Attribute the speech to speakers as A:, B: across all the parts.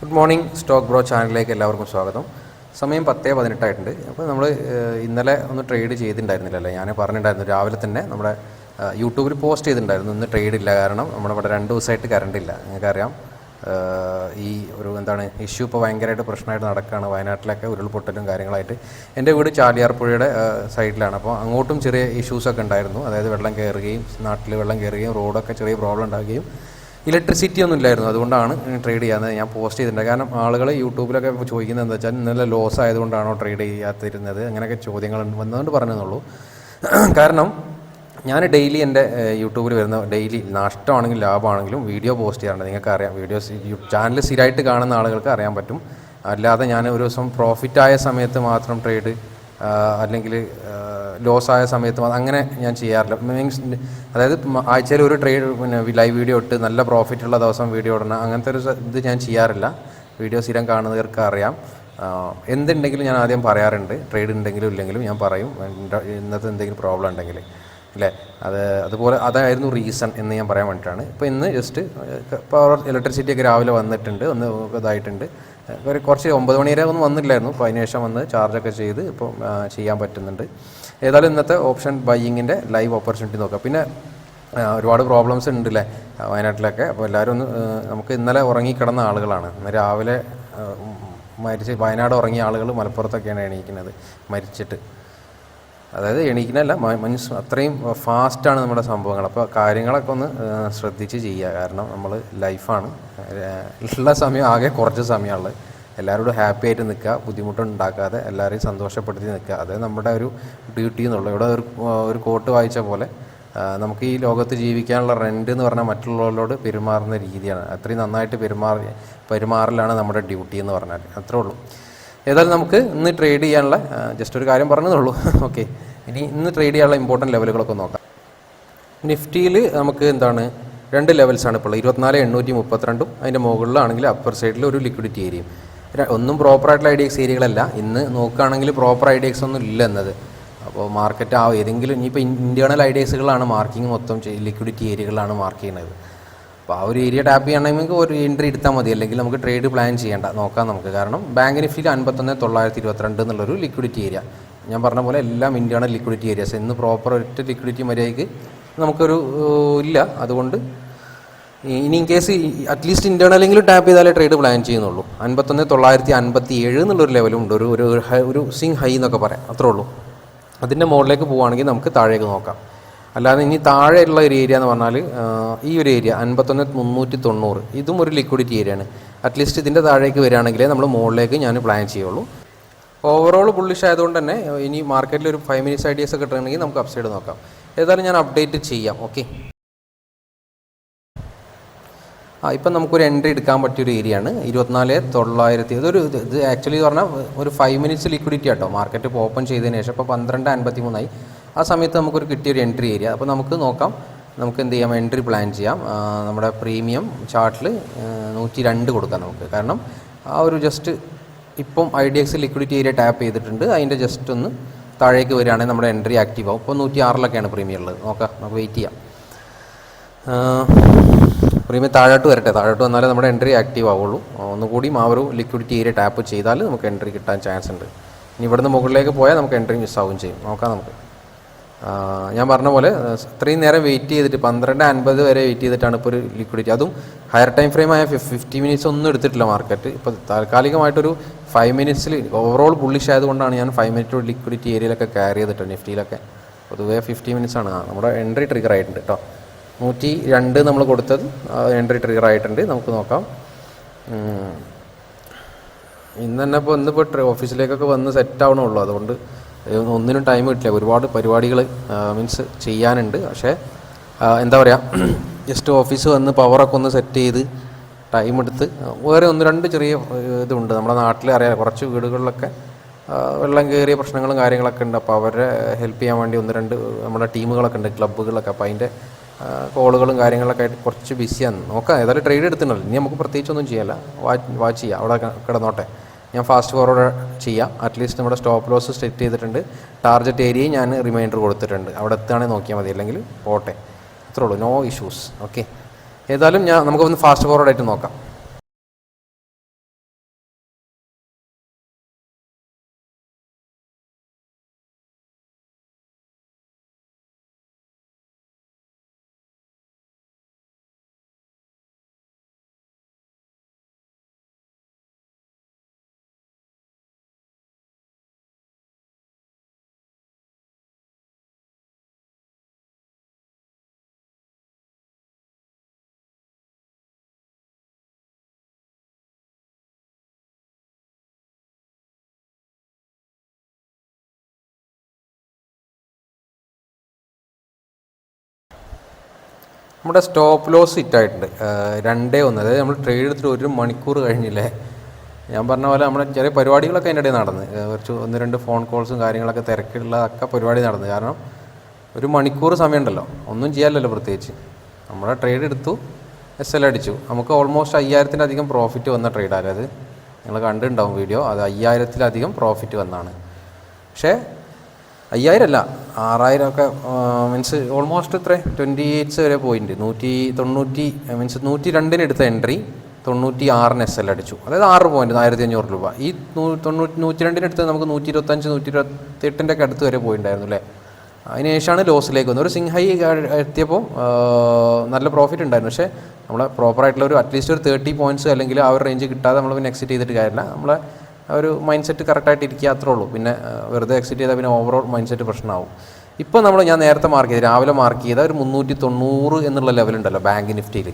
A: Good morning stock bro ചാനലിലേക്ക് എല്ലാവർക്കും സ്വാഗതം. സമയം പത്തേ പതിനെട്ടായിട്ടുണ്ട്. അപ്പോൾ നമ്മൾ ഇന്നലെ ഒന്ന് ട്രേഡ് ചെയ്തിട്ടുണ്ടായിരുന്നില്ലല്ലോ? ഞാൻ പറഞ്ഞിട്ടുണ്ടായിരുന്നു രാവിലെ തന്നെ നമ്മുടെ യൂട്യൂബിൽ പോസ്റ്റ് ചെയ്തിട്ടുണ്ടായിരുന്നു ഇന്ന് ട്രേഡ് ഇല്ല കാരണം നമ്മുടെ ഇവിടെ രണ്ട് ദിവസമായിട്ട് കറണ്ട് ഇല്ല. നിങ്ങൾക്കറിയാം ഈ ഒരു എന്താണ് ഇഷ്യൂ ഇപ്പോൾ ഭയങ്കരമായിട്ട് പ്രശ്നമായിട്ട് നടക്കുകയാണ്. വയനാട്ടിലൊക്കെ ഉരുൾപൊട്ടലും കാര്യങ്ങളായിട്ട്. എന്റെ വീട് ചാലിയാർപ്പുഴയുടെ സൈഡിലാണ് അപ്പോൾ അങ്ങോട്ടും ചെറിയ ഇഷ്യൂസൊക്കെ ഉണ്ടായിരുന്നു. അതായത് വെള്ളം കയറുകയും നാട്ടിൽ വെള്ളം കയറുകയും റോഡൊക്കെ ചെറിയ പ്രോബ്ലം ഉണ്ടാകുകയും ഇലക്ട്രിസിറ്റി ഒന്നും ഇല്ലായിരുന്നു. അതുകൊണ്ടാണ് ട്രേഡ് ചെയ്യാത്തത് ഞാൻ പോസ്റ്റ് ചെയ്തിട്ടുണ്ട് കാരണം ആളുകൾ യൂട്യൂബിലൊക്കെ ചോദിക്കുന്നത് എന്താ വെച്ചാൽ ഇന്നലെ ലോസ് ആയതുകൊണ്ടാണോ ട്രേഡ് ചെയ്യാത്തിരുന്നത് അങ്ങനെയൊക്കെ ചോദ്യങ്ങൾ വന്നതുകൊണ്ട് പറഞ്ഞതെന്നുള്ളൂ കാരണം ഞാൻ ഡെയിലി എന്റെ യൂട്യൂബിൽ വരുന്ന ഡെയിലി നഷ്ടമാണെങ്കിലും ലാഭമാണെങ്കിലും വീഡിയോ പോസ്റ്റ് ചെയ്യാറുണ്ട്. നിങ്ങൾക്ക് അറിയാം വീഡിയോസ് ചാനൽ സ്ഥിരമായിട്ട് കാണുന്ന ആളുകൾക്ക് അറിയാൻ പറ്റും. അല്ലാതെ ഞാൻ ഒരു ദിവസം പ്രോഫിറ്റായ സമയത്ത് മാത്രം ട്രേഡ് അല്ലെങ്കിൽ ലോസ് ആയ സമയത്ത് അങ്ങനെ ഞാൻ ചെയ്യാറില്ല. മീൻസ് അതായത് ആഴ്ചയിൽ ഒരു ട്രേഡ് പിന്നെ ലൈവ് വീഡിയോ ഇട്ട് നല്ല പ്രോഫിറ്റ് ഉള്ള ദിവസം വീഡിയോ ഇടണം അങ്ങനത്തെ ഒരു ഇത് ഞാൻ ചെയ്യാറില്ല. വീഡിയോ സ്ഥിരം കാണുന്നവർക്ക് അറിയാം. എന്തുണ്ടെങ്കിലും ഞാൻ ആദ്യം പറയാറുണ്ട്. ട്രേഡ് ഉണ്ടെങ്കിലും ഇല്ലെങ്കിലും ഞാൻ പറയും. ഇന്നത്തെ എന്തെങ്കിലും പ്രോബ്ലം ഉണ്ടെങ്കിൽ അല്ലേ? അത് അതുപോലെ അതായിരുന്നു റീസൺ എന്ന് ഞാൻ പറയാൻ വേണ്ടിയിട്ടാണ് ഇപ്പോൾ ഇന്ന് ജസ്റ്റ് പവർ ഇലക്ട്രിസിറ്റി ഒക്കെ രാവിലെ വന്നിട്ടുണ്ട്. ഒന്ന് ഇതായിട്ടുണ്ട്. ഒരു കുറച്ച് ഒമ്പത് മണി വരെ ഒന്നും വന്നില്ലായിരുന്നു. അപ്പോൾ അതിന് ശേഷം വന്ന് ചാർജൊക്കെ ചെയ്ത് ഇപ്പോൾ ചെയ്യാൻ പറ്റുന്നുണ്ട്. ഏതായാലും ഇന്നത്തെ ഓപ്ഷൻ ബൈയിങ്ങിന്റെ ലൈവ് ഓപ്പർച്യൂണിറ്റി നോക്കാം. പിന്നെ ഒരുപാട് പ്രോബ്ലംസ് ഉണ്ട് അല്ലേ വയനാട്ടിലൊക്കെ. അപ്പോൾ എല്ലാവരും ഒന്ന് നമുക്ക് ഇന്നലെ ഉറങ്ങിക്കിടന്ന ആളുകളാണ്. ഇന്ന് രാവിലെ മരിച്ച് വയനാട് ഉറങ്ങിയ ആളുകൾ മലപ്പുറത്തൊക്കെയാണ് എണീക്കുന്നത് മരിച്ചിട്ട്. അതായത് എണീക്കുന്നല്ല മീൻസ് അത്രയും ഫാസ്റ്റാണ് നമ്മുടെ സംഭവങ്ങൾ. അപ്പോൾ കാര്യങ്ങളൊക്കെ ഒന്ന് ശ്രദ്ധിച്ച് ചെയ്യുക. കാരണം നമ്മൾ ലൈഫാണ് ഉള്ള സമയം ആകെ കുറച്ച് സമയമുള്ളത്. എല്ലാവരോടും ഹാപ്പി ആയിട്ട് നിൽക്കുക ബുദ്ധിമുട്ടുണ്ടാക്കാതെ എല്ലാവരെയും സന്തോഷപ്പെടുത്തി നിൽക്കുക. അത് നമ്മുടെ ഒരു ഡ്യൂട്ടി എന്നുള്ളത് ഇവിടെ ഒരു ഒരു കോട്ട് വായിച്ച പോലെ നമുക്ക് ഈ ലോകത്ത് ജീവിക്കാനുള്ള റെന്റ് എന്ന് പറഞ്ഞാൽ മറ്റുള്ളവരോട് പെരുമാറുന്ന രീതിയാണ്. അത്രയും നന്നായിട്ട് പെരുമാറി പെരുമാറലാണ് നമ്മുടെ ഡ്യൂട്ടി എന്ന് പറഞ്ഞാൽ. അത്രേ ഉള്ളൂ. ഏതായാലും നമുക്ക് ഇന്ന് ട്രേഡ് ചെയ്യാനുള്ള ജസ്റ്റ് ഒരു കാര്യം പറഞ്ഞതേ ഓക്കെ ഇനി ഇന്ന് ട്രേഡ് ചെയ്യാനുള്ള ഇമ്പോർട്ടന്റ് ലെവലുകളൊക്കെ നോക്കാം. നിഫ്റ്റിയിൽ നമുക്ക് എന്താണ് രണ്ട് ലെവൽസാണ് ഇപ്പോൾ ഇരുപത്തിനാല് എണ്ണൂറ്റി മുപ്പത്തിരണ്ടും അതിന്റെ മുകളിലാണെങ്കിൽ അപ്പർ സൈഡിൽ ഒരു ലിക്വിഡിറ്റി ഏരിയയും ഒന്നും പ്രോപ്പറായിട്ടുള്ള ഐ ഡി എക്സ് ഏരിയകളല്ല ഇന്ന് നോക്കുകയാണെങ്കിൽ പ്രോപ്പർ ഐ ഡി എക്സ് ഒന്നും ഇല്ല എന്നത്. അപ്പോൾ മാർക്കറ്റ് ആ ഏതെങ്കിലും ഇനിയിപ്പോൾ ഇന്റേണൽ ഐ ഡി എക്സുകളാണ് മാർക്കിംഗ് മൊത്തം ലിക്വിഡിറ്റി ഏരിയകളാണ് മാർക്ക് ചെയ്യുന്നത്. അപ്പോൾ ആ ഒരു ഏരിയ ടാപ്പ് ചെയ്യണമെങ്കിൽ ഒരു എൻട്രി എടുത്താൽ മതി. അല്ലെങ്കിൽ നമുക്ക് ട്രേഡ് പ്ലാൻ ചെയ്യേണ്ട. നോക്കാം നമുക്ക്. കാരണം ബാങ്ക് നിഫ്റ്റിയിൽ അൻപത്തൊന്ന് തൊള്ളായിരത്തി ഇരുപത്തിരണ്ട് എന്നുള്ളൊരു ലിക്വിഡിറ്റി ഏരിയ ഞാൻ പറഞ്ഞ പോലെ എല്ലാം ഇന്റേണൽ ലിക്വിഡിറ്റി ഏരിയാസ് ഇന്ന് പ്രോപ്പർ ഒറ്റ ലിക്വിഡിറ്റി മര്യാദയ്ക്ക് നമുക്കൊരു ഇല്ല. അതുകൊണ്ട് ഇനി ഇൻ കേസ് അറ്റ്ലീസ്റ്റ് ഇന്റേണലെങ്കിലും ടാപ്പ് ചെയ്താലേ ട്രേഡ് പ്ലാൻ ചെയ്യുന്നുള്ളൂ. അൻപത്തൊന്ന് തൊള്ളായിരത്തി അൻപത്തി ഏഴ് എന്നുള്ളൊരു ലെവലും ഉണ്ട്. ഒരു ഒരു ഒരു സിങ് ഹൈ എന്നൊക്കെ പറയാം. അത്രേ ഉള്ളൂ. അതിന്റെ മുകളിലേക്ക് പോവുകയാണെങ്കിൽ നമുക്ക് താഴേക്ക് നോക്കാം. അല്ലാതെ ഇനി താഴെയുള്ള ഒരു ഏരിയ എന്ന് പറഞ്ഞാൽ ഈ ഒരു ഏരിയ അൻപത്തൊന്ന് മുന്നൂറ്റി തൊണ്ണൂറ് ഇതും ഒരു ലിക്വിഡിറ്റി ഏരിയ ഏരിയയാണ് അറ്റ്ലീസ്റ്റ് ഇതിന്റെ താഴേക്ക് വരികയാണെങ്കിലേ നമ്മൾ മുകളിലേക്ക് ഞാൻ പ്ലാൻ ചെയ്യുള്ളൂ. ഓവറോൾ ബുള്ളിഷ് ആയതുകൊണ്ട് തന്നെ ഇനി മാർക്കറ്റിൽ ഒരു ഫൈവ് മിനിറ്റ്സ് ഐഡിയസ് ഒക്കെ കിട്ടുകയാണെങ്കിൽ നമുക്ക് അപ്സൈഡ് നോക്കാം. ഏതായാലും ഞാൻ അപ്ഡേറ്റ് ചെയ്യാം. ഓക്കെ ആ ഇപ്പം നമുക്കൊരു എൻട്രി എടുക്കാൻ പറ്റിയൊരു ഏരിയ ആണ്. ഇരുപത്തിനാല് തൊള്ളായിരത്തി അതൊരു ഇത് ആക്ച്വലി പറഞ്ഞാൽ ഒരു ഫൈവ് മിനിറ്റ്സ് ലിക്വിഡിറ്റി ആട്ടോ. മാർക്കറ്റ് ഇപ്പോൾ ഓപ്പൺ ചെയ്തതിന് ശേഷം ഇപ്പോൾ പന്ത്രണ്ട് അൻപത്തി മൂന്നായി ആ സമയത്ത് നമുക്കൊരു കിട്ടിയൊരു എൻട്രി ഏരിയ അപ്പോൾ നമുക്ക് നോക്കാം. നമുക്ക് എന്ത് ചെയ്യാം? എൻട്രി പ്ലാൻ ചെയ്യാം. നമ്മുടെ പ്രീമിയം ചാർട്ടിൽ നൂറ്റി രണ്ട് കൊടുക്കാം നമുക്ക്. കാരണം ആ ഒരു ജസ്റ്റ് ഇപ്പം I D X liquidity area tap ചെയ്തിട്ടുണ്ട്. അതിന്റെ ജസ്റ്റ് ഒന്ന് താഴേക്ക് വരികയാണെങ്കിൽ നമ്മുടെ എൻട്രി ആക്റ്റീവ് ആവും. ഇപ്പോൾ നൂറ്റി ആറിലൊക്കെയാണ് പ്രീമിയം ഉള്ളത് നോക്കാം. നമുക്ക് വെയിറ്റ് ചെയ്യാം. പ്രീമിയം താഴോട്ട് വരട്ടെ. താഴോട്ട് വന്നാലേ നമ്മുടെ എൻട്രി ആക്റ്റീവ് ആവുള്ളൂ. ഒന്നുകൂടി ആ ഒരു ലിക്വിഡിറ്റി ഏരിയ ടാപ്പ് ചെയ്താൽ നമുക്ക് എൻട്രി കിട്ടാൻ ചാൻസ് ഉണ്ട്. ഇനി ഇവിടുന്ന് മുകളിലേക്ക് പോയാൽ നമുക്ക് എൻട്രി മിസ്സാവുകയും ചെയ്യും. നോക്കാം നമുക്ക്. ഞാൻ പറഞ്ഞ പോലെ ഇത്രയും നേരം വെയിറ്റ് ചെയ്തിട്ട് പന്ത്രണ്ട് അൻപത് വരെ വെയിറ്റ് ചെയ്തിട്ടാണ് ഇപ്പോൾ ഒരു ലിക്വിഡിറ്റി അതും ഹയർ ടൈം ഫ്രെയിം ആയ ഫിഫ്റ്റി മിനിറ്റ്സ് ഒന്നും എടുത്തിട്ടില്ല മാർക്കറ്റ് ഇപ്പോൾ താൽക്കാലികമായിട്ടൊരു ഫൈവ് മിനിറ്റ്സിൽ ഓവറോൾ ബുള്ളിഷ് ആയതുകൊണ്ടാണ് ഞാൻ ഫൈവ് മിനിറ്റ് ലിക്വിഡിറ്റി ഏരിയയിലൊക്കെ ക്യാരി ചെയ്തിട്ടുണ്ട് നിഫ്റ്റിയിലൊക്കെ. പൊതുവേ ഫിഫ്റ്റി മിനിറ്റ്സ് ആണ്. നമ്മുടെ എൻട്രി ട്രിഗർ ആയിട്ടുണ്ട് കേട്ടോ നൂറ്റി രണ്ട് നമ്മൾ കൊടുത്തത്. എൻട്രി ട്രിഗർ ആയിട്ടുണ്ട്. നമുക്ക് നോക്കാം. ഇന്ന് തന്നെ ഇപ്പോൾ ഇന്നിപ്പോൾ ഓഫീസിലേക്കൊക്കെ വന്ന് സെറ്റ് ആവണുള്ളൂ. അതുകൊണ്ട് ഒന്നിനും ടൈം കിട്ടില്ല. ഒരുപാട് പരിപാടികൾ മീൻസ് ചെയ്യാനുണ്ട്. പക്ഷേ എന്താ പറയുക ജസ്റ്റ് ഓഫീസ് വന്ന് പവറൊക്കെ ഒന്ന് സെറ്റ് ചെയ്ത് ടൈം എടുത്ത് വേറെ ഒന്ന് രണ്ട് ചെറിയ ഇതുണ്ട്. നമ്മുടെ നാട്ടിൽ അറിയാം കുറച്ച് വീടുകളിലൊക്കെ വെള്ളം കയറിയ പ്രശ്നങ്ങളും കാര്യങ്ങളൊക്കെ ഉണ്ട്. അപ്പോൾ അവരെ ഹെൽപ്പ് ചെയ്യാൻ വേണ്ടി ഒന്ന് രണ്ട് നമ്മുടെ ടീമുകളൊക്കെ ഉണ്ട്. ക്ലബ്ബുകളൊക്കെ അപ്പോൾ അതിന്റെ കോളുകളും കാര്യങ്ങളൊക്കെ ആയിട്ട് കുറച്ച് ബിസിയാണ് നോക്കാം ഏതായാലും ട്രേഡ് എടുത്തിട്ടുണ്ടല്ലോ. ഇനി നമുക്ക് പ്രത്യേകിച്ചൊന്നും ചെയ്യല്ല. വാച്ച് വാച്ച് ചെയ്യാം. അവിടെ കിടന്നോട്ടെ. ഞാൻ ഫാസ്റ്റ് ഫോർവേഡ് ചെയ്യാം. അറ്റ്ലീസ്റ്റ് നമ്മുടെ സ്റ്റോപ്പ് ലോസ് സെറ്റ് ചെയ്തിട്ടുണ്ട്. ടാർഗറ്റ് ഏരിയയും ഞാൻ റിമൈൻഡർ കൊടുത്തിട്ടുണ്ട്. അവിടെ എത്തുകയാണെങ്കിൽ നോക്കിയാൽ മതി. അല്ലെങ്കിൽ പോട്ടെ. അത്രേ ഉള്ളൂ. നോ ഇഷ്യൂസ് ഓക്കെ ഏതായാലും ഞാൻ നമുക്കൊന്ന് ഫാസ്റ്റ് ഫോർവേഡ് ആയിട്ട് നോക്കാം. നമ്മുടെ സ്റ്റോപ്പ് ലോസ് ഹിറ്റായിട്ടുണ്ട് രണ്ടേ ഒന്ന്. അതായത് നമ്മൾ ട്രേഡ് എടുത്തിട്ട് ഒരു മണിക്കൂർ കഴിഞ്ഞില്ലേ? ഞാൻ പറഞ്ഞ പോലെ നമ്മുടെ ചെറിയ പരിപാടികളൊക്കെ അതിന്റെ ഇടയിൽ നടന്ന്. കുറച്ച് ഒന്ന് രണ്ട് ഫോൺ കോൾസും കാര്യങ്ങളൊക്കെ തിരക്കുള്ളതൊക്കെ പരിപാടി നടന്ന്. കാരണം ഒരു മണിക്കൂർ സമയമുണ്ടല്ലോ. ഒന്നും ചെയ്യാമല്ലോ പ്രത്യേകിച്ച്. നമ്മുടെ ട്രേഡ് എടുത്തു എസ് എൽ അടിച്ചു. നമുക്ക് ഓൾമോസ്റ്റ് അയ്യായിരത്തിലധികം പ്രോഫിറ്റ് വന്ന ട്രേഡാണ് അത്? നിങ്ങൾ കണ്ടിട്ടുണ്ടാവും വീഡിയോ അത് അയ്യായിരത്തിലധികം പ്രോഫിറ്റ് വന്നാണ്. പക്ഷേ അയ്യായിരം അല്ല ആറായിരം ഒക്കെ മീൻസ് ഓൾമോസ്റ്റ് ഇത്ര ട്വന്റി എയ്റ്റ്സ് വരെ പോയിന്റ് നൂറ്റി തൊണ്ണൂറ്റി മീൻസ് നൂറ്റി രണ്ടിന് എടുത്ത എൻട്രി തൊണ്ണൂറ്റി ആറിന് എസ് എൽ അടിച്ചു. അതായത് ആറ് പോയിന്റ് ആയിരത്തി അഞ്ഞൂറ് രൂപ. ഈ തൊണ്ണൂറ്റി നൂറ്റി രണ്ടിന് എടുത്ത് നമുക്ക് നൂറ്റി ഇരുപത്തഞ്ച് നൂറ്റി ഇരുപത്തി എട്ടിന്റെ ഒക്കെ അടുത്ത് വരെ പോയിട്ടുണ്ടായിരുന്നു അല്ലേ? അതിനുശേഷമാണ് ലോസിലേക്ക് വന്നത്. ഒരു സിംഹൈ എത്തിയപ്പോൾ നല്ല പ്രോഫിറ്റ് ഉണ്ടായിരുന്നു. പക്ഷേ നമ്മളെ പ്രോപ്പറായിട്ടുള്ള ഒരു അറ്റ്ലീസ്റ്റ് ഒരു തേർട്ടി പോയിന്റ്സ് അല്ലെങ്കിൽ ആ ഒരു റേഞ്ച് കിട്ടാതെ നമ്മൾ പിന്നെ എക്സിറ്റ് ചെയ്തിട്ട് കാര്യമില്ല. നമ്മളെ ഒരു മൈൻഡ് സെറ്റ് കറക്റ്റായിട്ട് ഇരിക്കുക അത്രേ ഉള്ളൂ. പിന്നെ വെറുതെ എക്സിറ്റ് ചെയ്താൽ പിന്നെ ഓവറോൾ മൈൻഡ് സെറ്റ് പ്രശ്നമാവും ഇപ്പോൾ നമ്മൾ ഞാൻ നേരത്തെ മാർക്ക് ചെയ്ത് രാവിലെ മാർക്ക് ചെയ്ത ഒരു മുന്നൂറ്റി തൊണ്ണൂറ് എന്നുള്ള ലെവലുണ്ടല്ലോ ബാങ്ക് നിഫ്റ്റിയിൽ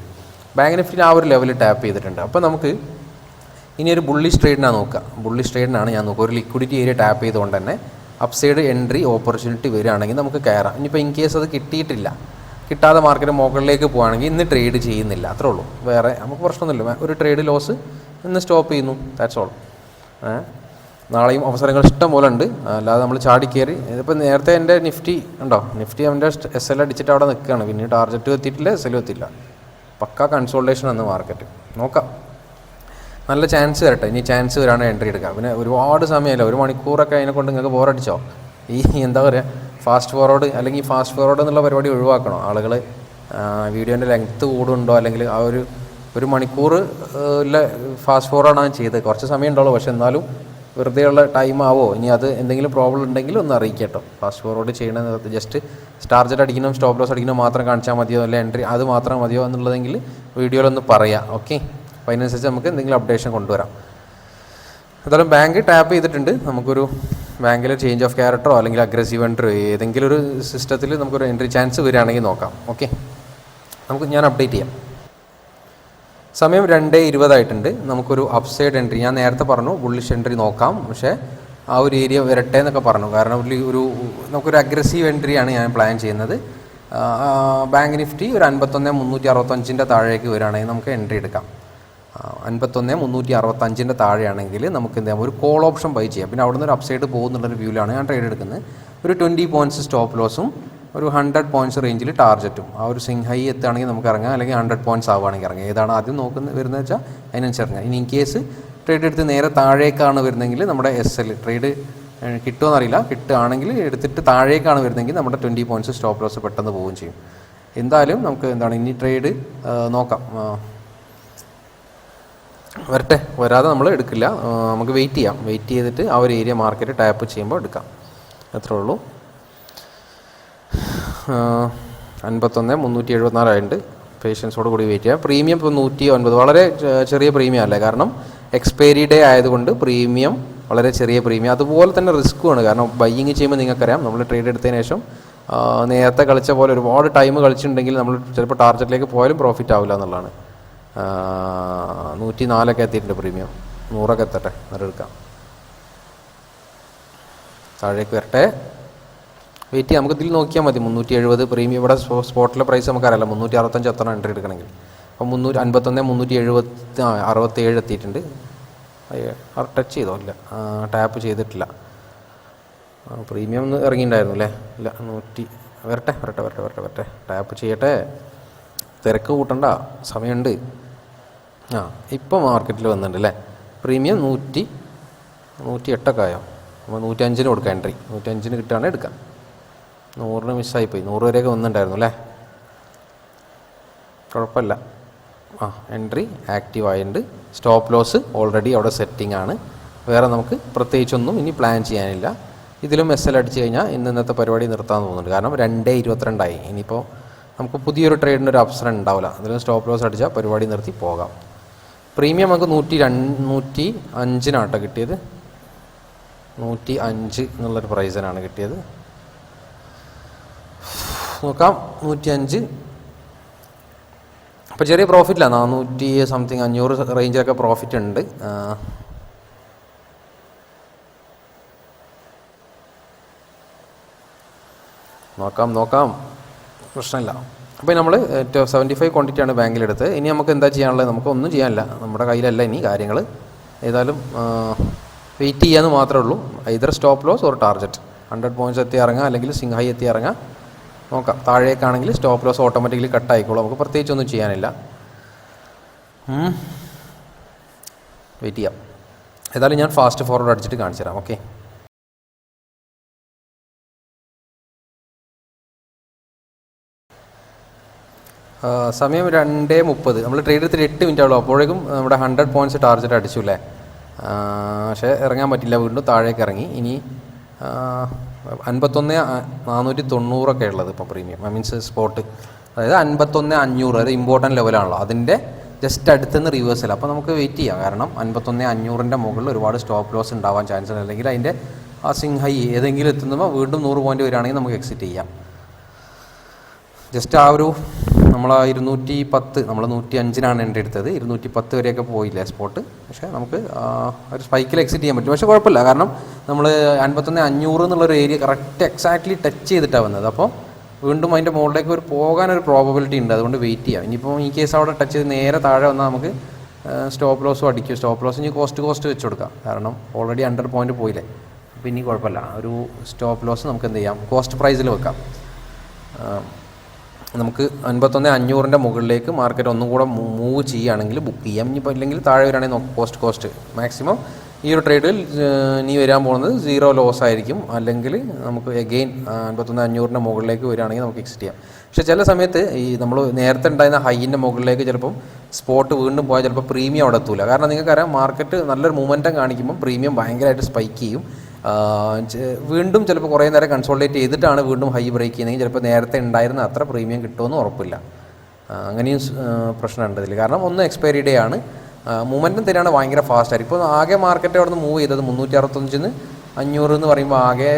A: ബാങ്ക് നിഫ്റ്റിയിൽ ആ ഒരു ലെവൽ ടാപ്പ് ചെയ്തിട്ടുണ്ട്. അപ്പോൾ നമുക്ക് ഇനി ഒരു ബുള്ളി ട്രേഡിനാണ് നോക്കുക. ബുള്ളി ട്രേഡിനാണ് ഞാൻ നോക്കുക. ഒരു ലിക്വിഡിറ്റി ഏരിയ ടാപ്പ് ചെയ്തുകൊണ്ട് തന്നെ അപ്സൈഡ് എൻട്രി ഓപ്പർച്യൂണിറ്റി വരികയാണെങ്കിൽ നമുക്ക് കയറാം. ഇനിയിപ്പോൾ ഇൻ കേസ് അത് കിട്ടിയിട്ടില്ല. കിട്ടാതെ മാർക്കറ്റ് മുകളിലേക്ക് പോകുകയാണെങ്കിൽ ഇന്ന് ട്രേഡ് ചെയ്യുന്നില്ല. അത്രേ ഉള്ളൂ. വേറെ നമുക്ക് പ്രശ്നമൊന്നുമില്ല. ഒരു ട്രേഡ് ലോസ് ഇന്ന് സ്റ്റോപ്പ് ചെയ്യുന്നു. ദാറ്റ്സ് ഓൾ നാളെയും അവസരങ്ങൾ ഇഷ്ടം പോലെ ഉണ്ട്. അല്ലാതെ നമ്മൾ ചാടി കയറി ഇതിപ്പോൾ നേരത്തെ എന്റെ നിഫ്റ്റി ഉണ്ടോ? നിഫ്റ്റി അവന്റെ എസ് എൽ അടിച്ചിട്ട് അവിടെ നിൽക്കുകയാണ് പിന്നെ ടാർജറ്റ് എത്തിയിട്ടില്ല എസ് എൽ എത്തില്ല പക്ക കൺസോൾട്ടേഷൻ ആണ് മാർക്കറ്റ് നോക്കാം. നല്ല ചാൻസ് വരട്ടെ. ഇനി ചാൻസ് വരാണ് എൻട്രി എടുക്കുക പിന്നെ ഒരുപാട് സമയമല്ല. ഒരു മണിക്കൂറൊക്കെ അതിനെ കൊണ്ട് നിങ്ങൾക്ക് ബോറടിച്ചോ ഈ എന്താ പറയുക ഫാസ്റ്റ് ഫോർവേഡ് അല്ലെങ്കിൽ ഫാസ്റ്റ് ഫോർവേഡ് എന്നുള്ള പരിപാടി ഒഴിവാക്കണം? ആളുകൾ വീഡിയോന്റെ ലെങ്ത്ത് കൂടുണ്ടോ? അല്ലെങ്കിൽ ആ ഒരു ഒരു മണിക്കൂർ ഉള്ള ഫാസ്റ്റ് ഫോർവേഡാണ് ഞാൻ ചെയ്തത്. കുറച്ച് സമയം ഉണ്ടാവുള്ളൂ പക്ഷെ എന്നാലും വെറുതെയുള്ള ടൈം ആവോ? ഇനി അത് എന്തെങ്കിലും പ്രോബ്ലം ഉണ്ടെങ്കിൽ ഒന്ന് അറിയിക്കട്ടോ. ഫാസ്റ്റ് ഫോർവേഡ് ചെയ്യണമെന്ന് ജസ്റ്റ് സ്റ്റാർജറ്റ് അടിക്കണം സ്റ്റോപ്പ് ലോസ് അടിക്കണം മാത്രം കാണിച്ചാൽ മതിയോ? അല്ലെ എൻട്രി അത് മാത്രം മതിയോ എന്നുള്ളതെങ്കിൽ വീഡിയോയിലൊന്ന് പറയാം. ഓക്കെ അപ്പോൾ അതിനനുസരിച്ച് നമുക്ക് എന്തെങ്കിലും അപ്ഡേഷൻ കൊണ്ടുവരാം. എന്തായാലും ബാങ്ക് ടാപ്പ് ചെയ്തിട്ടുണ്ട്. നമുക്കൊരു ബാങ്കിൽ ചേഞ്ച് ഓഫ് ക്യാരക്ടറോ അല്ലെങ്കിൽ അഗ്രസീവ് എൻട്രിയോ ഏതെങ്കിലും ഒരു സിസ്റ്റത്തിൽ നമുക്കൊരു എൻട്രി ചാൻസ് വരികയാണെങ്കിൽ നോക്കാം. ഓക്കെ നമുക്ക് ഞാൻ അപ്ഡേറ്റ് ചെയ്യാം. സമയം രണ്ട് ഇരുപതായിട്ടുണ്ട്. നമുക്കൊരു അപ്സൈഡ് എൻട്രി ഞാൻ നേരത്തെ പറഞ്ഞു ബുള്ളിഷ് എൻട്രി നോക്കാം. പക്ഷേ ആ ഒരു ഏരിയ വരട്ടെ എന്നൊക്കെ പറഞ്ഞു. കാരണം ഒരു നമുക്കൊരു അഗ്രസീവ് എൻട്രിയാണ് ഞാൻ പ്ലാൻ ചെയ്യുന്നത്. ബാങ്ക് നിഫ്റ്റി ഒരു അൻപത്തൊന്ന് മുന്നൂറ്റി അറുപത്തഞ്ചിന്റെ താഴേക്ക് വരികയാണെങ്കിൽ നമുക്ക് എൻട്രി എടുക്കാം. അൻപത്തൊന്ന് മുന്നൂറ്റി അറുപത്തഞ്ചിന്റെ താഴെയാണെങ്കിൽ നമുക്ക് എന്ത് ചെയ്യാം? ഒരു കോൾ ഓപ്ഷൻ ബൈ ചെയ്യാം. പിന്നെ അവിടെ നിന്ന് ഒരു അപ്സൈഡ് പോകുന്നുള്ളൊരു വ്യൂവിലാണ് ഞാൻ ട്രേഡ് എടുക്കുന്നത്. ഒരു ട്വന്റി പോയിന്റ്സ് സ്റ്റോപ്പ് ലോസും ഒരു ഹൺഡ്രഡ് പോയിന്റ്സ് റേഞ്ചിൽ ടാർജറ്റും ആ ഒരു സിംഗ് ഹൈ എത്തുകയാണെങ്കിൽ നമുക്ക് ഇറങ്ങാം. അല്ലെങ്കിൽ ഹൺഡ്രഡ് പോയിന്റ്സ് ആവുകയാണെങ്കിൽ ഇറങ്ങാം. ഏതാണ് ആദ്യം നോക്കുന്നത് വരുന്നത് വെച്ചാൽ അതിനനുസരിച്ച് ഇറങ്ങാം ഇനി ഇൻ കേസ് ട്രേഡ് എടുത്ത് നേരെ താഴേക്കാണ് വരുന്നതെങ്കിൽ നമ്മുടെ എസ് എൽ ട്രേഡ് കിട്ടുമെന്നറിയില്ല കിട്ടുകയാണെങ്കിൽ എടുത്തിട്ട് താഴേക്കാണ് വരുന്നതെങ്കിൽ നമ്മുടെ ട്വന്റി പോയിന്റ്സ് സ്റ്റോപ്പ് ലോസ് പെട്ടെന്ന് പോവുകയും ചെയ്യും. എന്തായാലും നമുക്ക് എന്താണ് ഇനി ട്രേഡ് നോക്കാം. വരട്ടെ. വരാതെ നമ്മൾ എടുക്കില്ല. നമുക്ക് വെയിറ്റ് ചെയ്യാം. വെയിറ്റ് ചെയ്തിട്ട് ആ ഒരു ഏരിയ മാർക്കറ്റ് ടാപ്പ് ചെയ്യുമ്പോൾ എടുക്കാം. അത്രേ ഉള്ളൂ. അൻപത്തൊന്ന് മുന്നൂറ്റി എഴുപത്തിനാലായിട്ടുണ്ട് പേഷ്യൻസോട് കൂടി വെയിറ്റ് ചെയ്യാം. പ്രീമിയം ഇപ്പോൾ നൂറ്റി ഒൻപത് വളരെ ചെറിയ പ്രീമിയം അല്ലേ? കാരണം എക്സ്പയറി ഡേ ആയതുകൊണ്ട് പ്രീമിയം വളരെ ചെറിയ പ്രീമിയം അതുപോലെ തന്നെ റിസ്ക്കുമാണ് കാരണം ബൈയിങ് ചെയ്യുമ്പോൾ നിങ്ങൾക്കറിയാം നമ്മൾ ട്രേഡ് എടുത്തതിന് ശേഷം നേരത്തെ കളിച്ച പോലെ ഒരുപാട് ടൈം കളിച്ചിട്ടുണ്ടെങ്കിൽ നമ്മൾ ചിലപ്പോൾ ടാർഗറ്റിലേക്ക് പോയാലും പ്രോഫിറ്റ് ആവില്ല എന്നുള്ളതാണ്. നൂറ്റി നാലൊക്കെ എത്തിയിട്ടുണ്ട് പ്രീമിയം നൂറൊക്കെ എത്തട്ടെ? നേരെടുക്കാം താഴേക്ക് വരട്ടെ. വെയിറ്റ് നമുക്ക് ഇതിൽ നോക്കിയാൽ മതി. മുന്നൂറ്റി എഴുപത് പ്രീമിയം ഇവിടെ സ്പോ- സ്പോട്ടിലെ പ്രൈസ് നമുക്കറിയാലോ മുന്നൂറ്റി അറുപത്തഞ്ച് എത്ര എൻട്രി എടുക്കണമെങ്കിൽ. അപ്പോൾ മുന്നൂറ്റി അൻപത്തൊന്ന് മുന്നൂറ്റി എഴുപത്തി അറുപത്തി അറുപത്തേഴ് എത്തിയിട്ടുണ്ട്. ടച്ച് ചെയ്തോ? ഇല്ല. ടാപ്പ് ചെയ്തിട്ടില്ല. പ്രീമിയം ഒന്ന് ഇറങ്ങിയിട്ടുണ്ടായിരുന്നു അല്ലേ? ഇല്ല നൂറ്റി വരട്ടെ വരട്ടെ വരട്ടെ വരട്ടെ വരട്ടെ. ടാപ്പ് ചെയ്യട്ടെ. തിരക്ക് കൂട്ടണ്ട. സമയമുണ്ട്. ആ ഇപ്പോൾ മാർക്കറ്റിൽ വന്നിട്ടുണ്ട് അല്ലേ? പ്രീമിയം നൂറ്റി നൂറ്റി എട്ടൊക്കെ ആയോ? അപ്പോൾ നൂറ്റി അഞ്ചിന് കൊടുക്കാം എൻട്രി നൂറ്റി അഞ്ചിന് കിട്ടുകയാണെങ്കിൽ എടുക്കാം. നൂറിന് മിസ്സായിപ്പോയി നൂറ് വരെയൊക്കെ വന്നിട്ടുണ്ടായിരുന്നു അല്ലേ? കുഴപ്പമില്ല. ആ എൻട്രി ആക്റ്റീവ് ആയിട്ടുണ്ട്. സ്റ്റോപ്പ് ലോസ് ഓൾറെഡി അവിടെ സെറ്റിംഗ് ആണ്. വേറെ നമുക്ക് പ്രത്യേകിച്ചൊന്നും ഇനി പ്ലാൻ ചെയ്യാനില്ല. ഇതിലും എസ് എൽ അടിച്ച് കഴിഞ്ഞാൽ ഇന്ന് ഇന്നത്തെ പരിപാടി നിർത്താൻ തോന്നുന്നുണ്ട്. കാരണം രണ്ടേ ഇരുപത്തിരണ്ടായി. ഇനിയിപ്പോൾ നമുക്ക് പുതിയൊരു ട്രേഡിന്റെ ഒരു അവസരം ഉണ്ടാവില്ല. അതിലും സ്റ്റോപ്പ് ലോസ് അടിച്ചാൽ പരിപാടി നിർത്തി പോകാം. പ്രീമിയം നമുക്ക് നൂറ്റി രണ്ട് നൂറ്റി അഞ്ചിനാട്ടോ കിട്ടിയത്. നൂറ്റി അഞ്ച് എന്നുള്ളൊരു പ്രൈസിനാണ് കിട്ടിയത്. നോക്കാം. നൂറ്റി അഞ്ച് അപ്പോൾ ചെറിയ പ്രോഫിറ്റില്ല നാനൂറ്റി സംതിങ് അഞ്ഞൂറ് റേഞ്ചിലൊക്കെ പ്രോഫിറ്റ് ഉണ്ട്. നോക്കാം നോക്കാം. പ്രശ്നമില്ല. അപ്പോൾ നമ്മൾ സെവന്റി ഫൈവ് ക്വാണ്ടിറ്റിയാണ് ബാങ്കിലെടുത്ത് ഇനി നമുക്ക് എന്താ ചെയ്യാനുള്ളത്? നമുക്ക് ഒന്നും ചെയ്യാനില്ല. നമ്മുടെ കയ്യിലല്ല ഇനി കാര്യങ്ങൾ ഏതായാലും വെയിറ്റ് ചെയ്യാമെന്ന് മാത്രമേ ഉള്ളൂ. ഇതർ സ്റ്റോപ്പ് ലോസ് ഒരു ടാർജറ്റ് ഹൺഡ്രഡ് പോയിന്റ്സ് എത്തി ഇറങ്ങാം അല്ലെങ്കിൽ സിംഗ് ഹൈ എത്തി ഇറങ്ങാം നോക്കാം താഴേക്കാണെങ്കിൽ സ്റ്റോപ്പ് ലോസ് ഓട്ടോമാറ്റിക്കലി കട്ട് ആയിക്കോളും. നമുക്ക് പ്രത്യേകിച്ചൊന്നും ചെയ്യാനില്ല. വെയിറ്റ് ചെയ്യാം. ഏതായാലും ഞാൻ ഫാസ്റ്റ് ഫോർവേഡ് അടിച്ചിട്ട് കാണിച്ചു തരാം. ഓക്കെ സമയം രണ്ടേ മുപ്പത്. നമ്മൾ ട്രേഡ് എടുത്തിട്ട് എട്ട് മിനിറ്റ് ആവുള്ളൂ. അപ്പോഴേക്കും നമ്മുടെ ഹൺഡ്രഡ് പോയിന്റ്സ് ടാർജറ്റ് അടിച്ചു അല്ലേ? പക്ഷേ ഇറങ്ങാൻ പറ്റില്ല വീണ്ടും താഴേക്ക് ഇറങ്ങി. ഇനി അൻപത്തൊന്ന് നാനൂറ്റി തൊണ്ണൂറൊക്കെ ഉള്ളത് ഇപ്പോൾ പ്രീമിയം ഐ മീൻസ് സ്പോട്ട് അതായത് അൻപത്തൊന്ന് അഞ്ഞൂറ് അതായത് ഇമ്പോർട്ടന്റ് ലെവലാണല്ലോ അതിന്റെ ജസ്റ്റ് അടുത്തുനിന്ന് റിവേഴ്സൽ അപ്പോൾ നമുക്ക് വെയിറ്റ് ചെയ്യാം. കാരണം അൻപത്തൊന്ന് അഞ്ഞൂറിന്റെ മുകളിൽ ഒരുപാട് സ്റ്റോപ്പ് ലോസ് ഉണ്ടാവാൻ ചാൻസ് ഉണ്ട്. അല്ലെങ്കിൽ അതിന്റെ ആ സിംഗ് ഹൈ ഏതെങ്കിലും എത്തുമ്പോൾ വീണ്ടും നൂറ് പോയിന്റ് വരികയാണെങ്കിൽ നമുക്ക് എക്സിറ്റ് ചെയ്യാം. ജസ്റ്റ് ആ ഒരു നമ്മൾ ആ ഇരുന്നൂറ്റി പത്ത് നമ്മൾ നൂറ്റി അഞ്ചിനാണ് എന്റെ എടുത്തത്. ഇരുന്നൂറ്റി പത്ത് വരെയൊക്കെ പോയില്ലേ സ്പോട്ട് പക്ഷേ നമുക്ക് ഒരു സ്പൈക്കിൽ എക്സിറ്റ് ചെയ്യാൻ പറ്റും. പക്ഷേ കുഴപ്പമില്ല. കാരണം നമ്മൾ അൻപത്തൊന്ന് അഞ്ഞൂറ് എന്നുള്ളൊരു ഏരിയ കറക്റ്റ് എക്സാക്ട്ലി ടച്ച് ചെയ്തിട്ടാണ് വന്നത്. അപ്പോൾ വീണ്ടും അതിന്റെ മുകളിലേക്ക് ഒരു പോകാനൊരു പ്രോബബിലിറ്റി ഉണ്ട്. അതുകൊണ്ട് വെയിറ്റ് ചെയ്യാം. ഇനിയിപ്പോൾ ഈ കേസ് അവിടെ ടച്ച് ചെയ്ത് നേരെ താഴെ വന്നാൽ നമുക്ക് സ്റ്റോപ്പ് ലോസും അടിക്കും. സ്റ്റോപ്പ് ലോസ് ഇനി കോസ്റ്റ് കോസ്റ്റ് വെച്ച് കൊടുക്കാം. കാരണം ഓൾറെഡി അണ്ടർ പോയിന്റ് പോയില്ലേ. അപ്പോൾ ഇനി കുഴപ്പമില്ല. ഒരു സ്റ്റോപ്പ് ലോസ് നമുക്ക് എന്ത് ചെയ്യാം? കോസ്റ്റ് പ്രൈസിൽ വെക്കാം. നമുക്ക് അൻപത്തൊന്ന് അഞ്ഞൂറിന്റെ മുകളിലേക്ക് മാർക്കറ്റ് ഒന്നും കൂടെ മൂവ് ചെയ്യുകയാണെങ്കിൽ ബുക്ക് ചെയ്യാം ഇനിയിപ്പോൾ ഇല്ലെങ്കിൽ താഴെ വരികയാണെങ്കിൽ കോസ്റ്റ് കോസ്റ്റ് മാക്സിമം ഈ ഒരു ട്രേഡിൽ നീ വരാൻ പോകുന്നത് സീറോ ലോസ് ആയിരിക്കും. അല്ലെങ്കിൽ നമുക്ക് എഗെയിൻ അൻപത്തൊന്ന് അഞ്ഞൂറിന്റെ മുകളിലേക്ക് വരികയാണെങ്കിൽ നമുക്ക് എക്സിറ്റ് ചെയ്യാം. പക്ഷേ ചില സമയത്ത് ഈ നമ്മൾ നേരത്തെ ഉണ്ടായിരുന്ന ഹൈന്റെ മുകളിലേക്ക് ചിലപ്പം സ്പോട്ട് വീണ്ടും പോയാൽ ചിലപ്പോൾ പ്രീമിയം അവിടെ എത്തൂല. കാരണം നിങ്ങൾക്കറിയാം മാർക്കറ്റ് നല്ലൊരു മൂമെന്റം കാണിക്കുമ്പോൾ പ്രീമിയം ഭയങ്കരമായിട്ട് സ്പൈക്ക് ചെയ്യും. വീണ്ടും ചിലപ്പോൾ കുറേ നേരം കൺസോൾട്ടേറ്റ് ചെയ്തിട്ടാണ് വീണ്ടും ഹൈ ബ്രേക്ക് ചെയ്യുന്നതെങ്കിൽ ചിലപ്പോൾ നേരത്തെ ഉണ്ടായിരുന്ന അത്ര പ്രീമിയം കിട്ടുമെന്ന് ഉറപ്പില്ല. അങ്ങനെയും പ്രശ്നമുണ്ട് ഇതിൽ കാരണം ഒന്ന് എക്സ്പയറി ഡേ ആണ്. മൂമെന്റും തന്നെയാണ് ഭയങ്കര ഫാസ്റ്റായിരിക്കും ഇപ്പോൾ ആകെ മാർക്കറ്റ് അവിടെ നിന്ന് മൂവ് ചെയ്തത് മുന്നൂറ്റി അറുപത്തഞ്ചിന് അഞ്ഞൂറ് എന്ന് പറയുമ്പോൾ ആകെ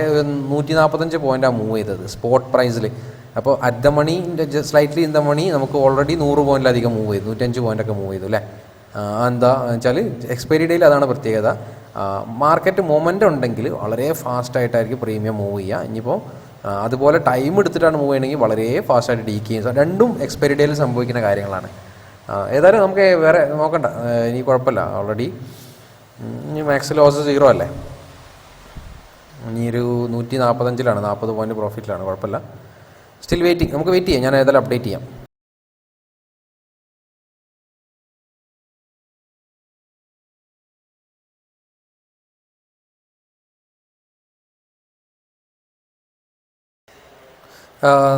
A: നൂറ്റി നാൽപ്പത്തഞ്ച് പോയിന്റാണ് മൂവ് ചെയ്തത് സ്പോട്ട് പ്രൈസിൽ അപ്പോൾ at the money slightly in the money നമുക്ക് ഓൾറെഡി നൂറ് പോയിന്റിലധികം മൂവ് ചെയ്തു. നൂറ്റഞ്ച് പോയിന്റൊക്കെ മൂവ് ചെയ്തു അല്ലേ? എന്താ വെച്ചാൽ എക്സ്പയറി ഡേയിൽ അതാണ് പ്രത്യേകത. മാർക്കറ്റ് മൊമെന്റ് ഉണ്ടെങ്കിൽ വളരെ ഫാസ്റ്റായിട്ടായിരിക്കും പ്രീമിയം മൂവ് ചെയ്യുക. ഇനിയിപ്പോൾ അതുപോലെ ടൈം എടുത്തിട്ടാണ് മൂവ് ചെയ്യണമെങ്കിൽ വളരെ ഫാസ്റ്റായിട്ട് ഡീക്ക് ചെയ്യും രണ്ടും എക്സ്പയറി ഡേയിൽ സംഭവിക്കുന്ന കാര്യങ്ങളാണ്. ഏതായാലും നമുക്ക് വേറെ നോക്കണ്ട. ഇനി കുഴപ്പമില്ല. ഓൾറെഡി ഇനി മാക്സ് ലോസ് സീറോ അല്ലേ? ഇനി ഒരു നൂറ്റി നാൽപ്പത്തഞ്ചിലാണ് നാൽപ്പത് പോയിന്റ് പ്രോഫിറ്റിലാണ് കുഴപ്പമില്ല. സ്റ്റിൽ വെയിറ്റിംഗ് നമുക്ക് വെയിറ്റ് ചെയ്യാം. ഞാൻ ഏതായാലും അപ്ഡേറ്റ് ചെയ്യാം.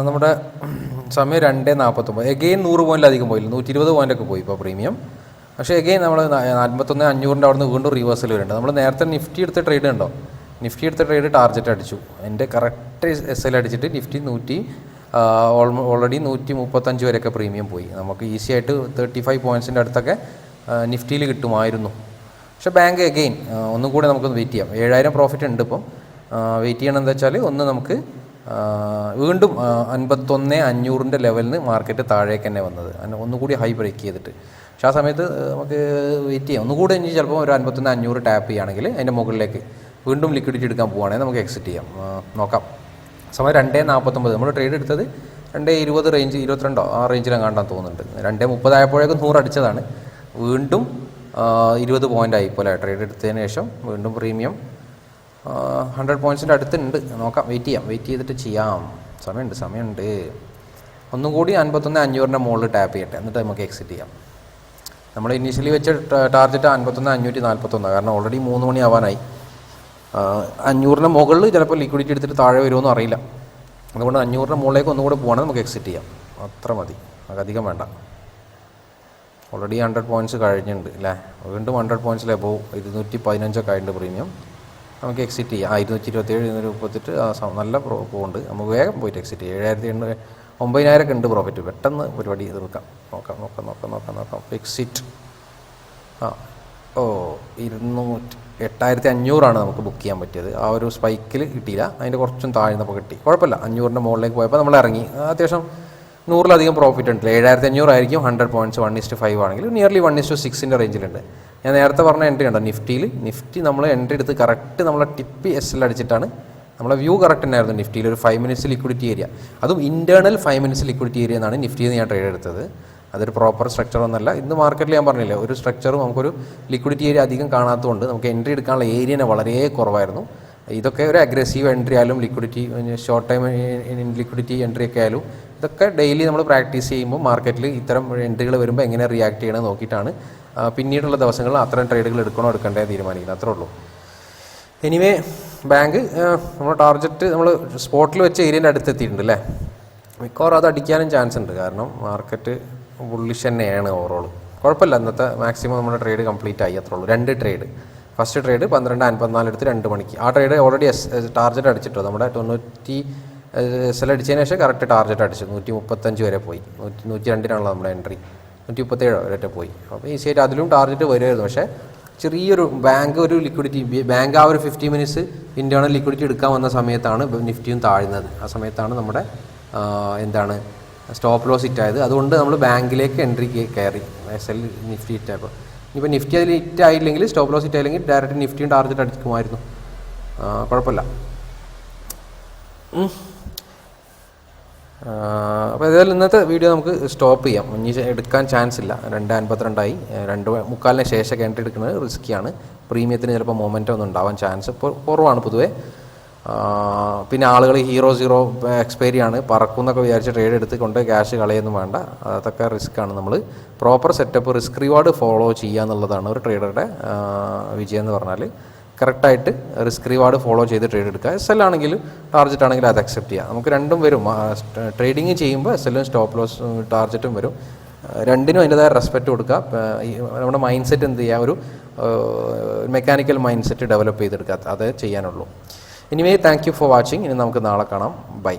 A: നമ്മുടെ സമയം രണ്ട് നാൽപ്പത്തൊമ്പത്. എഗെയിൻ നൂറ് പോയിന്റിലധികം പോയില്ല. നൂറ്റി ഇരുപത് പോയിന്റൊക്കെ പോയി ഇപ്പോൾ പ്രീമിയം പക്ഷേ എഗെയിൻ നമ്മൾ നാൽപ്പത്തൊന്ന് അഞ്ഞൂറിന്റെ അവിടെ നിന്ന് വീണ്ടും റിവേഴ്സൽ വരുന്നുണ്ട്. നമ്മൾ നേരത്തെ നിഫ്റ്റി എടുത്ത ട്രേഡ് ഉണ്ടോ നിഫ്റ്റി എടുത്ത ട്രേഡ് ടാർജറ്റ് അടിച്ചു. എന്റെ കറക്റ്റ് എസ് എൽ അടിച്ചിട്ട് നിഫ്റ്റി നൂറ്റി ഓൾറെഡി നൂറ്റി മുപ്പത്തഞ്ച് വരെയൊക്കെ പ്രീമിയം പോയി. നമുക്ക് ഈസി ആയിട്ട് തേർട്ടി ഫൈവ് പോയിന്റ്സിന്റെ അടുത്തൊക്കെ നിഫ്റ്റിയിൽ കിട്ടുമായിരുന്നു. പക്ഷേ ബാങ്ക് എഗെയിൻ ഒന്നും കൂടെ നമുക്കൊന്ന് വെയിറ്റ് ചെയ്യാം. ഏഴായിരം പ്രോഫിറ്റ് ഉണ്ട് ഇപ്പം. വെയിറ്റ് ചെയ്യണം വെച്ചാൽ ഒന്ന് നമുക്ക് വീണ്ടും അൻപത്തൊന്ന് അഞ്ഞൂറിന്റെ ലെവലിന് മാർക്കറ്റ് താഴേക്ക് തന്നെ വന്നത്. ഒന്നുകൂടി ഹൈ ബ്രേക്ക് ചെയ്തിട്ട്. പക്ഷേ ആ സമയത്ത് നമുക്ക് വെയിറ്റ് ചെയ്യാം. ഒന്നുകൂടി ഇനി ചിലപ്പോൾ ഒരു അൻപത്തൊന്ന് അഞ്ഞൂറ് ടാപ്പ് ചെയ്യുകയാണെങ്കിൽ അതിന്റെ മുകളിലേക്ക് വീണ്ടും ലിക്വിഡിറ്റി എടുക്കാൻ പോവുകയാണെങ്കിൽ നമുക്ക് എക്സിറ്റ് ചെയ്യാം. നോക്കാം. സമയം രണ്ടേ നാൽപ്പത്തൊമ്പത് നമ്മൾ ട്രേഡ് എടുത്തത് രണ്ടേ ഇരുപത് റേഞ്ച് ഇരുപത്തിരണ്ടോ ആ റേഞ്ചിലെങ്ങാണ്ടാന്ന് തോന്നുന്നുണ്ട്. രണ്ടേ മുപ്പതായപ്പോഴേക്കും നൂറ് അടിച്ചതാണ്. വീണ്ടും ഇരുപത് പോയിന്റ് ആയി പോലെ ട്രേഡ് എടുത്തതിന് ശേഷം വീണ്ടും പ്രീമിയം ഹൺഡ്രഡ് പോയിൻസിന്റെ അടുത്തുണ്ട്. നോക്കാം. വെയിറ്റ് ചെയ്യാം. വെയിറ്റ് ചെയ്തിട്ട് ചെയ്യാം. സമയമുണ്ട്. സമയമുണ്ട്. ഒന്നും കൂടി അൻപത്തൊന്ന് അഞ്ഞൂറിന്റെ മുകളിൽ ടാപ്പ് ചെയ്യട്ടെ. എന്നിട്ട് നമുക്ക് എക്സിറ്റ് ചെയ്യാം. നമ്മൾ ഇനീഷ്യലി വെച്ച ടാർജറ്റ് അൻപത്തൊന്ന് അഞ്ഞൂറ്റി നാൽപ്പത്തൊന്ന് കാരണം ഓൾറെഡി മൂന്ന് മണി ആവാനായി. ആ, അഞ്ഞൂറിന്റെ മുകളിൽ ചിലപ്പോൾ ലിക്വിഡിറ്റി എടുത്തിട്ട് താഴെ വരുമോ അറിയില്ല. അതുകൊണ്ട് അഞ്ഞൂറിന്റെ മുകളിലേക്ക് ഒന്നുകൂടെ പോകണം നമുക്ക് എക്സിറ്റ് ചെയ്യാം. അത്ര മതി. അതധികം വേണ്ട. ഓൾറെഡി ഹൺഡ്രഡ് പോയിന്റ്സ് കഴിഞ്ഞിട്ടുണ്ട് അല്ലേ? വീണ്ടും ഹൺഡ്രഡ് പോയിന്റ്സിലെ പോകും ഇരുന്നൂറ്റി പതിനഞ്ചൊക്കെ ആയിട്ടുണ്ട് പ്രീമിയം നമുക്ക് എക്സിറ്റ് ചെയ്യാം. ആ ഇരുന്നൂറ്റി ഇരുപത്തേഴ് ഇരുന്നൂറ്റി മുപ്പത്തെട്ട് നല്ല പോകുന്നുണ്ട് നമുക്ക് വേഗം പോയിട്ട് എക്സിറ്റ് ചെയ്യാം. ഏഴായിരത്തി എണ്ണൂറ് ഒമ്പതിനായിരമൊക്കെ ഉണ്ട് പ്രോഫിറ്റ് പെട്ടെന്ന് പരിപാടി തീർക്കാം നോക്കാം നോക്കാം നോക്കാം നോക്കാം നോക്കാം. എക്സിറ്റ് ആ ഓ ഇരുന്നൂറ്റി എട്ടായിരത്തി അഞ്ഞൂറാണ് നമുക്ക് ബുക്ക് ചെയ്യാൻ പറ്റിയത്. ആ ഒരു സ്പൈക്കിൽ കിട്ടിയില്ല. അതിന്റെ കുറച്ചും താഴ്ന്നപ്പോൾ കിട്ടി. കുഴപ്പമില്ല. അഞ്ഞൂറിന്റെ മുകളിലേക്ക് പോയപ്പോൾ നമ്മൾ ഇറങ്ങി. അത്യാവശ്യം നൂറിലധികം പ്രോഫിറ്റ് ഉണ്ട് ഏഴായിരത്തി അഞ്ഞൂറായിരിക്കും hundred points one is to five ആണെങ്കിൽ നിയർലി വൺ ഇസ്റ്റ് സിക്സിന്റെ റേഞ്ചിലുണ്ട് ഞാൻ നേരത്തെ പറഞ്ഞ എൻട്രി കണ്ടോ? നിഫ്റ്റിയിൽ. നിഫ്റ്റി നമ്മൾ എൻട്രി എടുത്ത് കറക്റ്റ് നമ്മളെ ടിപ്പ് എസ് എൽ അടിച്ചിട്ടാണ് നമ്മളെ വ്യൂ കറക്റ്റ് തന്നെയായിരുന്നു നിഫ്റ്റിയിൽ. ഒരു ഫൈവ് മിനിറ്റ്സ് ലിക്വിഡിറ്റി ഏരിയ അതും internal five minutes liquidity area എന്നാണ് നിഫ്റ്റിയിൽ ഞാൻ ട്രേഡ് എടുത്തത്. അതൊരു പ്രോപ്പർ സ്ട്രക്ചർ ഒന്നല്ല. ഇന്ന് മാർക്കറ്റിൽ ഞാൻ പറഞ്ഞില്ല ഒരു സ്ട്രക്ചറും നമുക്കൊരു ലിക്വിഡിറ്റി ഏരിയ അധികം കാണാത്തതുകൊണ്ട് നമുക്ക് എൻട്രി എടുക്കാനുള്ള ഏരിയ തന്നെ വളരെ കുറവായിരുന്നു. ഇതൊക്കെ ഒരു അഗ്രസീവ് എൻട്രി ആയാലും liquidity short time liquidity entry ഒക്കെ ആയാലും ഇതൊക്കെ ഡെയിലി നമ്മൾ പ്രാക്ടീസ് ചെയ്യുമ്പോൾ മാർക്കറ്റിൽ ഇത്തരം എൻട്രികൾ വരുമ്പോൾ എങ്ങനെ റിയാക്ട് ചെയ്യണമെന്ന് നോക്കിയിട്ടാണ് പിന്നീടുള്ള ദിവസങ്ങളിൽ അത്തരം ട്രേഡുകൾ എടുക്കണോ എടുക്കണ്ടേ തീരുമാനിക്കുന്നത് അത്രേ ഉള്ളൂ. എനിവേ ബാങ്ക് നമ്മുടെ ടാർഗറ്റ് നമ്മൾ സ്പോട്ടിൽ വെച്ച ഏരിയന്റെ അടുത്ത് എത്തിയിട്ടുണ്ട് അല്ലേ? മിക്കവാറും അത് അടിക്കാനും ചാൻസ് ഉണ്ട്. കാരണം മാർക്കറ്റ് ബുള്ളിഷ് തന്നെയാണ് ഓവറോൾ കുഴപ്പമില്ല. ഇന്നത്തെ മാക്സിമം നമ്മുടെ ട്രേഡ് കംപ്ലീറ്റ് ആയി. അത്രേ ഉള്ളൂ. രണ്ട് ട്രേഡ് ഫസ്റ്റ് ട്രേഡ് പന്ത്രണ്ട് അൻപത്തിനാല് എടുത്ത് രണ്ട് മണിക്ക്. ആ ട്രേഡ് ഓൾറെഡി എസ് ടാർജറ്റ് അടിച്ചിട്ടു? നമ്മുടെ തൊണ്ണൂറ്റി എസ് എൽ അടിച്ചതിന് ശേഷം കറക്റ്റ് ടാർജറ്റ് അടിച്ചു. നൂറ്റി മുപ്പത്തഞ്ച് വരെ പോയി. നൂറ്റി നൂറ്റി രണ്ടിനാണല്ലോ നമ്മുടെ എൻട്രി നൂറ്റി മുപ്പത്തേഴോ ഒരൊറ്റ പോയി. അപ്പോൾ ഈസി ആയിട്ട് അതിലും ടാർഗറ്റ് വരുമായിരുന്നു പക്ഷേ ചെറിയൊരു ബാങ്ക് ഒരു ലിക്വിഡിറ്റി ബാങ്ക് ആ ഒരു ഫിഫ്റ്റി മിനിറ്റ്സ് ഇന്റേണൽ ലിക്വിഡിറ്റി എടുക്കാൻ വന്ന സമയത്താണ് നിഫ്റ്റിയും താഴ്ന്നത്. ആ സമയത്താണ് നമ്മുടെ എന്താണ് സ്റ്റോപ്പ് ലോസ് ഇറ്റായത് അതുകൊണ്ട് നമ്മൾ ബാങ്കിലേക്ക് എൻട്രി കയറി. എസ് എൽ നിഫ്റ്റി ഇറ്റായപ്പോൾ ഇപ്പോൾ നിഫ്റ്റി അതിൽ ഇറ്റ് ആയില്ലെങ്കിൽ സ്റ്റോപ്പ് ലോസ് ഹിറ്റ് ആയില്ലെങ്കിൽ ഡയറക്റ്റ് നിഫ്റ്റിയും ടാർജറ്റ് അടിക്കുമായിരുന്നു. കുഴപ്പമില്ല. അപ്പോൾ ഏതായാലും ഇന്നത്തെ വീഡിയോ നമുക്ക് സ്റ്റോപ്പ് ചെയ്യാം. ഇനി എടുക്കാൻ ചാൻസ് ഇല്ല. രണ്ട് അൻപത്തിരണ്ടായി. രണ്ട് മുക്കാലിന് ശേഷം എൻട്രി എടുക്കുന്നത് റിസ്ക്കിയാണ് പ്രീമിയത്തിന് ചിലപ്പോൾ മൊമെന്റം ഒന്നും ഉണ്ടാവാൻ ചാൻസ് കുറവാണ് പൊതുവേ. പിന്നെ ആളുകൾ ഹീറോ സീറോ എക്സ്പയറി ആണ്. പറക്കുന്നൊക്കെ വിചാരിച്ച് ട്രേഡ് എടുത്തുകൊണ്ട് ക്യാഷ് കളയൊന്നും വേണ്ട. അതൊക്കെ റിസ്ക് ആണ് നമ്മൾ proper setup risk reward follow ചെയ്യുക എന്നുള്ളതാണ് ഒരു ട്രേഡറുടെ വിജയം എന്ന് പറഞ്ഞാൽ കറക്റ്റായിട്ട് റിസ്ക് റിവാർഡ് ഫോളോ ചെയ്ത് ട്രേഡ് എടുക്കുക. എസ് എൽ ആണെങ്കിൽ ടാർജറ്റ് ആണെങ്കിൽ അത് അക്സെപ്റ്റ് ചെയ്യുക. നമുക്ക് രണ്ടും വരും. ട്രേഡിങ് ചെയ്യുമ്പോൾ എസ് എല്ലും സ്റ്റോപ്പ് ലോസ് ടാർജറ്റും വരും. രണ്ടിനും അതിന്റെതായ റെസ്പെക്റ്റ് കൊടുക്കുക. നമ്മുടെ മൈൻഡ് സെറ്റ് എന്ത് ചെയ്യുക? ഒരു മെക്കാനിക്കൽ മൈൻഡ് സെറ്റ് ഡെവലപ്പ് ചെയ്തെടുക്കുക. അത് ചെയ്യാനുള്ളൂ. Anyway thank you for watching ഇനി നമുക്ക് നാളെ കാണാം. ബൈ